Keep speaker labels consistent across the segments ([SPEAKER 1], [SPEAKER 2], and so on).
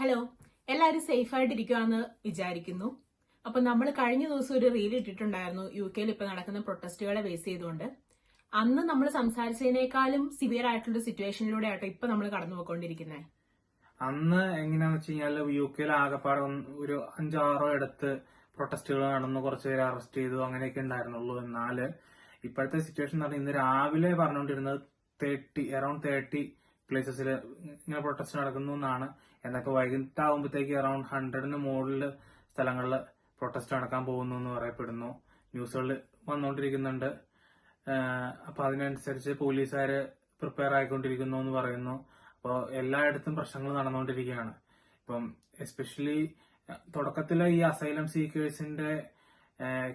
[SPEAKER 1] Hello എല്ലാവരും safe ആയിട്ടിരിക്കുവാന്ന് വിചാരിക്കുന്നു. അപ്പൊ നമ്മൾ കഴിഞ്ഞ ദിവസം ഒരു റീൽ ഇട്ടിട്ടുണ്ടായിരുന്നു യു കെയിൽ ഇപ്പൊ നടക്കുന്ന പ്രൊട്ടസ്റ്റുകളെ ബേസ് ചെയ്തുകൊണ്ട്. അന്ന് നമ്മൾ സംസാരിച്ചതിനേക്കാളും സിവിയർ ആയിട്ടുള്ള സിറ്റുവേഷനിലൂടെ ആട്ടോ ഇപ്പൊ നമ്മൾ കടന്നു പോയിക്കൊണ്ടിരിക്കുന്നത്
[SPEAKER 2] അന്ന് എങ്ങനെയാന്ന് വെച്ച് കഴിഞ്ഞാൽ യു കെയിൽ ആകെപ്പാടെ ഒരു അഞ്ചാറോ ഇടത്ത് പ്രൊട്ടസ്റ്റുകൾ നടന്നു കുറച്ച് പേര് അറസ്റ്റ് ചെയ്തു അങ്ങനെയൊക്കെ ഉണ്ടായിരുന്നുള്ളൂ. എന്നാൽ ഇപ്പോഴത്തെ സിറ്റുവേഷൻ എന്ന് പറഞ്ഞാൽ ഇന്ന് രാവിലെ പറഞ്ഞുകൊണ്ടിരുന്നത് തേർട്ടി അറൌണ്ട് തേർട്ടി പ്ലേസസിൽ ഇങ്ങനെ പ്രൊട്ടസ്റ്റ് നടക്കുന്നു എന്നാണ്. എന്നൊക്കെ വൈകിട്ടാവുമ്പോഴത്തേക്ക് അറൌണ്ട് ഹൺഡ്രഡിന് മുകളിൽ സ്ഥലങ്ങളിൽ പ്രൊട്ടസ്റ്റ് നടക്കാൻ പോകുന്നു എന്ന് പറയപ്പെടുന്നു. ന്യൂസുകളിൽ വന്നുകൊണ്ടിരിക്കുന്നുണ്ട് അപ്പോൾ അപ്പൊ അതിനനുസരിച്ച് പോലീസുകാര് പ്രിപ്പയർ ആയിക്കൊണ്ടിരിക്കുന്നു എന്ന് പറയുന്നു. അപ്പോൾ എല്ലായിടത്തും പ്രശ്നങ്ങൾ നടന്നുകൊണ്ടിരിക്കുകയാണ് ഇപ്പം എസ്പെഷ്യലി തുടക്കത്തിലെ ഈ അസൈലം സീക്കേഴ്സിന്റെ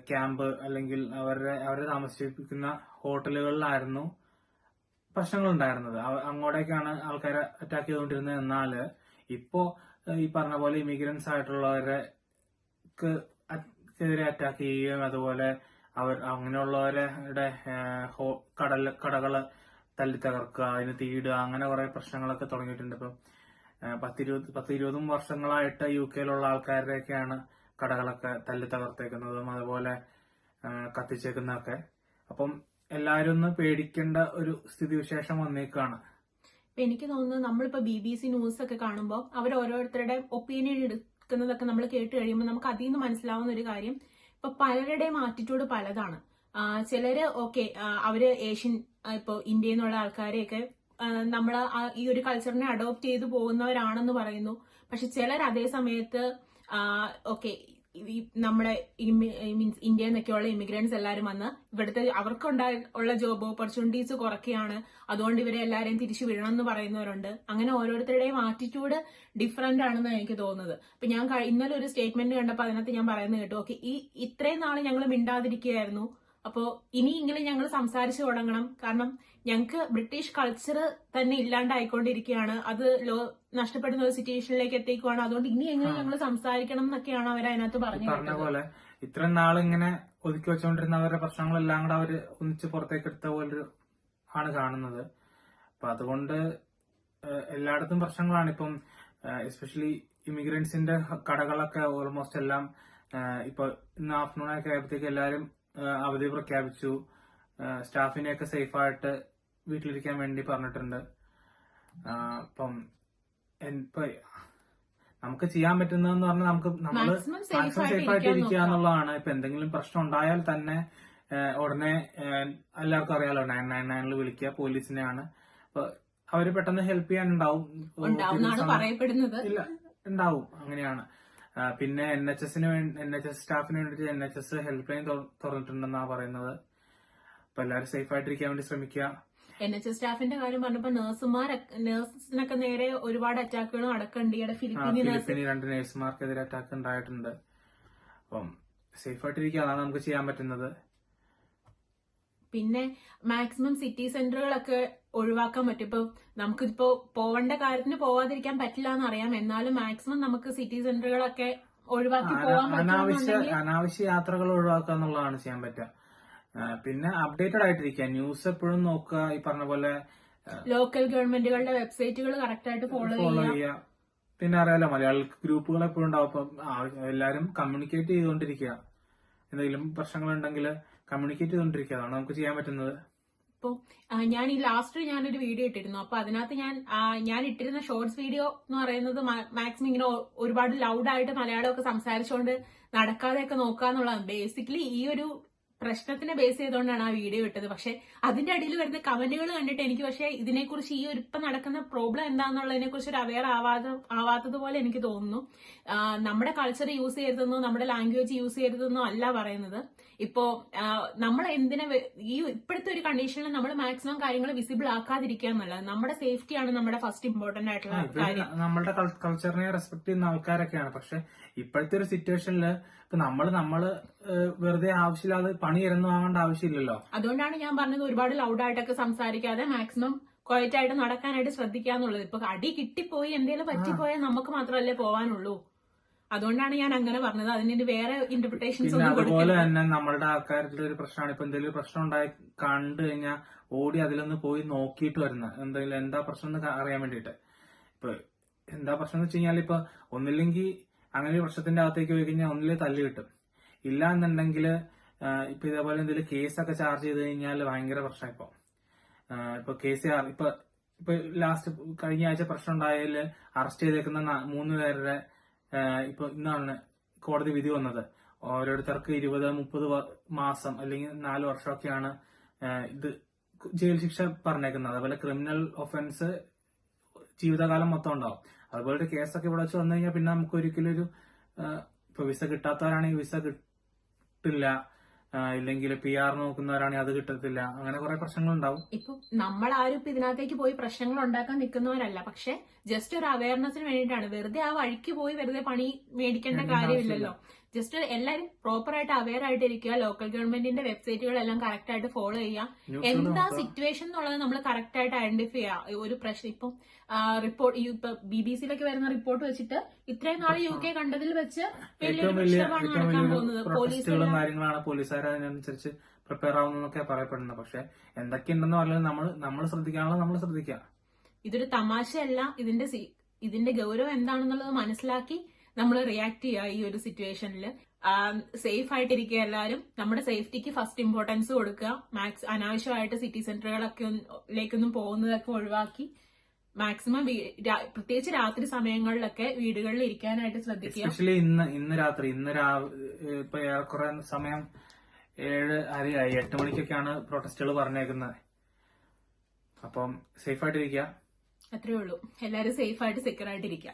[SPEAKER 2] ക്യാമ്പ് അല്ലെങ്കിൽ അവരുടെ അവരെ താമസിപ്പിക്കുന്ന ഹോട്ടലുകളിലായിരുന്നു പ്രശ്നങ്ങൾ ഉണ്ടായിരുന്നത് അങ്ങോട്ടേക്കാണ് ആൾക്കാരെ അറ്റാക്ക് ചെയ്തുകൊണ്ടിരുന്നത് എന്നാൽ ഇപ്പോ ഈ പറഞ്ഞ പോലെ ഇമിഗ്രൻസ് ആയിട്ടുള്ളവരെ എതിരെ അറ്റാക്ക് ചെയ്യുകയും അതുപോലെ അവർ അങ്ങനെയുള്ളവരുടെ കടൽ കടകൾ തല്ലി തകർക്കുക അതിന് തീയിടുക അങ്ങനെ കുറെ പ്രശ്നങ്ങളൊക്കെ തുടങ്ങിയിട്ടുണ്ട്. ഇപ്പം പത്തിരുപത് പത്തിരുപതും വർഷങ്ങളായിട്ട് യു കെയിലുള്ള ആൾക്കാരുടെയൊക്കെയാണ് കടകളൊക്കെ തല്ലി തകർത്തേക്കുന്നതും അതുപോലെ കത്തിച്ചേക്കുന്നതൊക്കെ. അപ്പം എല്ലാവരും ഒന്ന് പേടിക്കേണ്ട ഒരു സ്ഥിതിവിശേഷം വന്നേക്കാണ്.
[SPEAKER 1] എനിക്ക് തോന്നുന്നത് നമ്മളിപ്പോ ബി ബി സി ന്യൂസ് ഒക്കെ കാണുമ്പോൾ അവർ ഓരോരുത്തരുടെ ഒപ്പീനിയൻ എടുക്കുന്നതൊക്കെ നമ്മൾ കേട്ട് കഴിയുമ്പോൾ നമുക്ക് അതിൽ നിന്ന് മനസ്സിലാവുന്ന ഒരു കാര്യം ഇപ്പൊ പലരുടെയും ആറ്റിറ്റ്യൂഡ് പലതാണ്. ചിലര് ഓക്കെ അവർ ഏഷ്യൻ ഇപ്പൊ ഇന്ത്യയിൽ നിന്നുള്ള ആൾക്കാരെയൊക്കെ നമ്മൾ ഈ ഒരു കൾച്ചറിനെ അഡോപ്റ്റ് ചെയ്തു പോകുന്നവരാണെന്ന് പറയുന്നു. പക്ഷെ ചിലർ അതേ സമയത്ത് ഓക്കെ ഈ നമ്മുടെ മീൻസ് ഇന്ത്യയിൽ നിന്നൊക്കെയുള്ള ഇമിഗ്രൻസ് എല്ലാവരും വന്ന് ഇവിടുത്തെ അവർക്കുണ്ടായ ഉള്ള ജോബ് ഓപ്പർച്യൂണിറ്റീസ് കുറയ്ക്കുകയാണ്. അതുകൊണ്ട് ഇവരെ എല്ലാവരെയും തിരിച്ചു വിടണം എന്ന് പറയുന്നവരുണ്ട്. അങ്ങനെ ഓരോരുത്തരുടെയും ആറ്റിറ്റ്യൂഡ് ഡിഫറെന്റ് ആണെന്ന് എനിക്ക് തോന്നുന്നത്. അപ്പൊ ഞാൻ ഇന്നലെ ഒരു സ്റ്റേറ്റ്മെന്റ് കണ്ടപ്പോൾ അതിനകത്ത് ഞാൻ പറയുന്നത് കേട്ടു. ഓക്കെ ഈ ഇത്രയും നാൾ ഞങ്ങൾ മിണ്ടാതിരിക്കുകയായിരുന്നു. അപ്പോ ഇനിയെങ്കിലും ഞങ്ങൾ സംസാരിച്ചു തുടങ്ങണം. കാരണം ഞങ്ങൾക്ക് ബ്രിട്ടീഷ് കൾച്ചർ തന്നെ ഇല്ലാണ്ടായിക്കൊണ്ടിരിക്കുകയാണ് അത് ലോ നഷ്ടപ്പെടുന്ന ഒരു സിറ്റുവേഷനിലേക്ക് എത്തിക്കുവാണ്. അതുകൊണ്ട് ഇനി എങ്ങനെ ഞങ്ങൾ സംസാരിക്കണം എന്നൊക്കെയാണ് അവർ അതിനകത്ത്
[SPEAKER 2] പറഞ്ഞത്
[SPEAKER 1] പറഞ്ഞു
[SPEAKER 2] പറഞ്ഞ പോലെ ഇത്രയും നാൾ ഇങ്ങനെ ഒതുക്കി വെച്ചുകൊണ്ടിരുന്നവരുടെ പ്രശ്നങ്ങളെല്ലാം കൂടെ അവർ ഒന്നിച്ച് പുറത്തേക്ക് എടുത്ത പോലെ ആണ് കാണുന്നത്. അപ്പൊ അതുകൊണ്ട് എല്ലായിടത്തും പ്രശ്നങ്ങളാണ്. ഇപ്പം എസ്പെഷ്യലി ഇമിഗ്രൻസിന്റെ കടകളൊക്കെ ഓൾമോസ്റ്റ് എല്ലാം ഇപ്പൊ ഇന്ന് ആഫ്റ്റർനൂൺ ഒക്കെ ആയപ്പോഴത്തേക്ക് എല്ലാവരും അവധി പ്രഖ്യാപിച്ചു. സ്റ്റാഫിനെയൊക്കെ സേഫായിട്ട് വീട്ടിലിരിക്കാൻ വേണ്ടി പറഞ്ഞിട്ടുണ്ട്. അപ്പം നമുക്ക് ചെയ്യാൻ പറ്റുന്നതെന്ന് പറഞ്ഞാൽ നമുക്ക് നമ്മൾ
[SPEAKER 1] മാക്സിമം സേഫ് ആയിട്ട്
[SPEAKER 2] സേഫ് ആയിട്ട് ഇരിക്കുക എന്നുള്ളതാണ്. ഇപ്പൊ എന്തെങ്കിലും പ്രശ്നം ഉണ്ടായാൽ തന്നെ ഉടനെ എല്ലാവർക്കും അറിയാലോ നയൻ നയൻ നയനിൽ വിളിക്കുക പോലീസിനെയാണ്. അപ്പൊ അവർ പെട്ടെന്ന് ഹെൽപ്പ് ചെയ്യാൻ
[SPEAKER 1] ഉണ്ടാവും
[SPEAKER 2] ഇല്ല ഉണ്ടാവും. അങ്ങനെയാണ്. പിന്നെ എൻ എച്ച് എസിന് വേണ്ടി എൻ എച്ച് എസ് സ്റ്റാഫിന് വേണ്ടിട്ട് N H S help line തുറന്നിട്ടുണ്ടെന്നാണ് പറയുന്നത്. അപ്പൊ എല്ലാവരും സേഫ് ആയിട്ടിരിക്കാൻ വേണ്ടി ശ്രമിക്കുക.
[SPEAKER 1] എൻ എച്ച് എസ് സ്റ്റാഫിന്റെ കാര്യം പറഞ്ഞപ്പോ നഴ്സുമാർ നഴ്സിനൊക്കെ നേരെ ഒരുപാട് അറ്റാക്കുകൾ നടക്കുന്നുണ്ട് ഈയിടെ ഫിലിപ്പീനി
[SPEAKER 2] രണ്ട് നഴ്സുമാർക്കെതിരെ അറ്റാക്ക് ഉണ്ടായിട്ടുണ്ട്. അപ്പം സേഫ് ആയിട്ടിരിക്കുക. അതാണ് നമുക്ക് ചെയ്യാൻ പറ്റുന്നത്.
[SPEAKER 1] പിന്നെ മാക്സിമം സിറ്റി സെന്ററുകളൊക്കെ ഒഴിവാക്കാൻ പറ്റും. ഇപ്പൊ നമുക്കിപ്പോ പോവേണ്ട കാര്യത്തിന് പോവാതിരിക്കാൻ പറ്റില്ല എന്നറിയാം എന്നാലും മാക്സിമം നമുക്ക് സിറ്റി സെന്ററുകളൊക്കെ ഒഴിവാക്കി പോകാൻ
[SPEAKER 2] അന- അനാവശ്യ അനാവശ്യ യാത്രകൾ ഒഴിവാക്കുക എന്നുള്ളതാണ് ചെയ്യാൻ പറ്റുക. പിന്നെ അപ്ഡേറ്റഡ് ആയിട്ടിരിക്കുക. ന്യൂസ് എപ്പോഴും നോക്കുക. ഈ പറഞ്ഞ പോലെ
[SPEAKER 1] ലോക്കൽ ഗവൺമെന്റുകളുടെ വെബ്സൈറ്റുകൾ കറക്റ്റ് ആയിട്ട് ഫോളോ ചെയ്യുക.
[SPEAKER 2] പിന്നെ അറിയാലോ മലയാള ഗ്രൂപ്പുകൾ എപ്പോഴും ഉണ്ടാവും എല്ലാരും കമ്മ്യൂണിക്കേറ്റ് ചെയ്തുകൊണ്ടിരിക്കുക. എന്തെങ്കിലും പ്രശ്നങ്ങൾ പ്രശ്നങ്ങളുണ്ടെങ്കിൽ കമ്മ്യൂണിക്കേറ്റ് ചെയ്തുകൊണ്ടിരിക്കുക നമുക്ക് ചെയ്യാൻ പറ്റുന്നത്?
[SPEAKER 1] ഇപ്പോ ഞാൻ ഈ ലാസ്റ്റ് ഞാനൊരു വീഡിയോ ഇട്ടിരുന്നു. അപ്പൊ അതിനകത്ത് ഞാൻ ഞാൻ ഇട്ടിരുന്ന ഷോർട്സ് വീഡിയോ എന്ന് പറയുന്നത് മാക്സിമം ഇങ്ങനെ ഒരുപാട് ലൗഡായിട്ട് മലയാളമൊക്കെ സംസാരിച്ചുകൊണ്ട് നടക്കാതെയൊക്കെ നോക്കാന്നുള്ളതാണ് ബേസിക്കലി ഈ ഒരു പ്രശ്നത്തിനെ ബേസ് ചെയ്തുകൊണ്ടാണ് ആ വീഡിയോ ഇട്ടത്. പക്ഷെ അതിന്റെ അടിയിൽ വരുന്ന കമന്റുകൾ കണ്ടിട്ട് എനിക്ക് പക്ഷെ ഇതിനെക്കുറിച്ച് ഈ ഒരു ഇപ്പൊ നടക്കുന്ന പ്രോബ്ലം എന്താണെന്നുള്ളതിനെ കുറിച്ച് ഒരു അവയർ ആവാതെ ആവാത്തതുപോലെ എനിക്ക് തോന്നുന്നു. നമ്മുടെ കൾച്ചർ യൂസ് ചെയ്യരുതെന്നോ നമ്മുടെ ലാംഗ്വേജ് യൂസ് ചെയ്യരുതെന്നോ അല്ല പറയുന്നത്. ഇപ്പോ നമ്മൾ എന്തിനെ ഈ ഇപ്പോഴത്തെ ഒരു കണ്ടീഷനിൽ നമ്മൾ മാക്സിമം കാര്യങ്ങൾ വിസിബിൾ ആക്കാതിരിക്കുക എന്നുള്ളത് നമ്മുടെ സേഫ്റ്റിയാണ് നമ്മുടെ ഫസ്റ്റ് ഇമ്പോർട്ടന്റ് ആയിട്ടുള്ള കാര്യം.
[SPEAKER 2] നമ്മുടെ കൾച്ചറിനെ റെസ്പെക്ട് ചെയ്യുന്ന ആൾക്കാരൊക്കെയാണ്. പക്ഷെ ഇപ്പോഴത്തെ ഒരു സിറ്റുവേഷനിൽ ഇപ്പൊ നമ്മൾ നമ്മൾ വെറുതെ ആവശ്യമില്ലാതെ പണി ഇറന്നു വാങ്ങേണ്ട ആവശ്യമില്ലല്ലോ.
[SPEAKER 1] അതുകൊണ്ടാണ് ഞാൻ പറഞ്ഞത് ഒരുപാട് ലൗഡായിട്ടൊക്കെ സംസാരിക്കാതെ മാക്സിമം ക്വയറ്റ് ആയിട്ട് നടക്കാനായിട്ട് ശ്രദ്ധിക്കാന്നുള്ളത്. ഇപ്പൊ അടി കിട്ടിപ്പോയി എന്തെങ്കിലും പറ്റിപ്പോയാൽ നമുക്ക് മാത്രമല്ലേ പോവാനുള്ളൂ. അതുകൊണ്ടാണ് ഞാൻ അങ്ങനെ പറഞ്ഞത്. അതിന് വേറെ ഇന്റർപ്രിട്ടേഷൻസ്
[SPEAKER 2] പിന്നെ അതുപോലെ തന്നെ നമ്മളുടെ ആൾക്കാരുടെ ഒരു പ്രശ്നമാണ്. ഇപ്പൊ എന്തെങ്കിലും ഒരു പ്രശ്നം ഉണ്ടായി കണ്ടു കഴിഞ്ഞാൽ ഓടി അതിലൊന്ന് പോയി നോക്കിയിട്ട് വരുന്ന എന്തെങ്കിലും എന്താ പ്രശ്നം എന്ന് അറിയാൻ വേണ്ടിയിട്ട്. ഇപ്പൊ എന്താ പ്രശ്നം എന്ന് വെച്ച് കഴിഞ്ഞാൽ ഇപ്പൊ ഒന്നില്ലെങ്കിൽ അങ്ങനെ ഒരു പ്രശ്നത്തിന്റെ അകത്തേക്ക് പോയി കഴിഞ്ഞാൽ ഒന്നിലെ തല്ല് കിട്ടും. ഇല്ല എന്നുണ്ടെങ്കിൽ ഇപ്പൊ ഇതേപോലെ എന്തെങ്കിലും കേസൊക്കെ ചാർജ് ചെയ്ത് കഴിഞ്ഞാൽ ഭയങ്കര പ്രശ്നം ഇപ്പൊ. ഇപ്പൊ കേസ് ഇപ്പൊ ഇപ്പൊ ലാസ്റ്റ് കഴിഞ്ഞ ആഴ്ച പ്രശ്നം ഉണ്ടായാൽ അറസ്റ്റ് ചെയ്തേക്കുന്ന മൂന്ന് പേരുടെ ഇപ്പൊ ഇന്നാണ് കോടതി വിധി വന്നത്. ഓരോരുത്തർക്ക് ഇരുപത് മുപ്പത് മാസം അല്ലെങ്കിൽ നാല് വർഷമൊക്കെയാണ് ഇത് ജയിൽ ശിക്ഷ പറഞ്ഞേക്കുന്നത്. അതുപോലെ ക്രിമിനൽ ഒഫൻസ് ജീവിതകാലം മൊത്തം ഉണ്ടാവും. അതുപോലെ ഒരു കേസൊക്കെ ഇവിടെ വെച്ച് വന്നു കഴിഞ്ഞാൽ പിന്നെ നമുക്ക് ഒരിക്കലും ഒരു ഇപ്പൊ വിസ കിട്ടാത്തവരാണെങ്കിൽ വിസ കിട്ടില്ല. ഇല്ലെങ്കിൽ പി ആർ നോക്കുന്നവരാണെങ്കിൽ അത് കിട്ടത്തില്ല. അങ്ങനെ കുറെ പ്രശ്നങ്ങൾ ഉണ്ടാവും
[SPEAKER 1] ഇപ്പൊ നമ്മൾ ആരും ഇപ്പൊ ഇതിനകത്തേക്ക് പോയി പ്രശ്നങ്ങൾ ഉണ്ടാക്കാൻ നിൽക്കുന്നവരല്ല. പക്ഷെ ജസ്റ്റ് ഒരു അവയർനെസ്സിന് വേണ്ടിയിട്ടാണ്. വെറുതെ ആ വഴിക്ക് പോയി വെറുതെ പണി മേടിക്കേണ്ട
[SPEAKER 2] മേടിക്കേണ്ട
[SPEAKER 1] കാര്യമില്ലല്ലോ. ജസ്റ്റ് എല്ലാരും പ്രോപ്പർ ആയിട്ട് അവെയർ ആയിട്ട് ഇരിക്കുക ലോക്കൽ ഗവൺമെന്റിന്റെ വെബ്സൈറ്റുകളെല്ലാം കറക്റ്റ് ആയിട്ട് ഫോളോ ചെയ്യുക. എന്താ സിറ്റുവേഷൻ എന്നുള്ളത് നമ്മൾ കറക്റ്റ് ആയിട്ട് ഐഡന്റിഫൈ ചെയ്യുക ഒരു പ്രശ്നം. ഇപ്പം റിപ്പോർട്ട് ഇപ്പൊ ബി ബി സിയിലൊക്കെ വരുന്ന റിപ്പോർട്ട് വെച്ചിട്ട് ഇത്രയും നാളെ യു കെ കണ്ടതിൽ വെച്ച് വലിയൊരു പ്രശ്നമാണ് നടക്കാൻ പോകുന്നത്. പോലീസ്
[SPEAKER 2] പോലീസുകാർ അതിനനുസരിച്ച് പ്രിപ്പയർ ആവുന്നൊക്കെ പറയപ്പെടുന്നത്. പക്ഷെ എന്തൊക്കെയുണ്ടെന്ന് പറഞ്ഞാൽ നമ്മൾ നമ്മൾ ശ്രദ്ധിക്കാനുള്ള നമ്മൾ ശ്രദ്ധിക്കുക.
[SPEAKER 1] ഇതൊരു തമാശയല്ല. ഇതിന്റെ ഇതിന്റെ ഗൗരവം എന്താണെന്നുള്ളത് മനസ്സിലാക്കി നമ്മൾ റിയാക്ട് ചെയ്യുക ഈ ഒരു സിറ്റുവേഷനിൽ സേഫ് ആയിട്ടിരിക്കുക എല്ലാവരും നമ്മുടെ സേഫ്റ്റിക്ക് ഫസ്റ്റ് ഇമ്പോർട്ടൻസ് കൊടുക്കുക. മാക്സ് അനാവശ്യമായിട്ട് സിറ്റി സെന്ററുകളൊക്കെ ലേക്കൊന്നും പോകുന്നതൊക്കെ ഒഴിവാക്കി. മാക്സിമം പ്രത്യേകിച്ച് രാത്രി സമയങ്ങളിലൊക്കെ വീടുകളിൽ ഇരിക്കാനായിട്ട് ശ്രദ്ധിക്കുക.
[SPEAKER 2] എസ്പെഷ്യലി ഇന്ന് ഇന്ന് രാത്രി. ഇന്ന് ഇപ്പൊ ഏറെക്കുറെ സമയം ഏഴ് അരയായി എട്ട് മണിക്കൊക്കെയാണ് പ്രൊട്ടസ്റ്റുകൾ പറഞ്ഞേക്കുന്നത്. അപ്പം സേഫ് ആയിട്ടിരിക്കുക
[SPEAKER 1] അത്രേ ഉള്ളൂ. എല്ലാവരും സേഫ് ആയിട്ട് സെക്യൂർ ആയിട്ടിരിക്കുക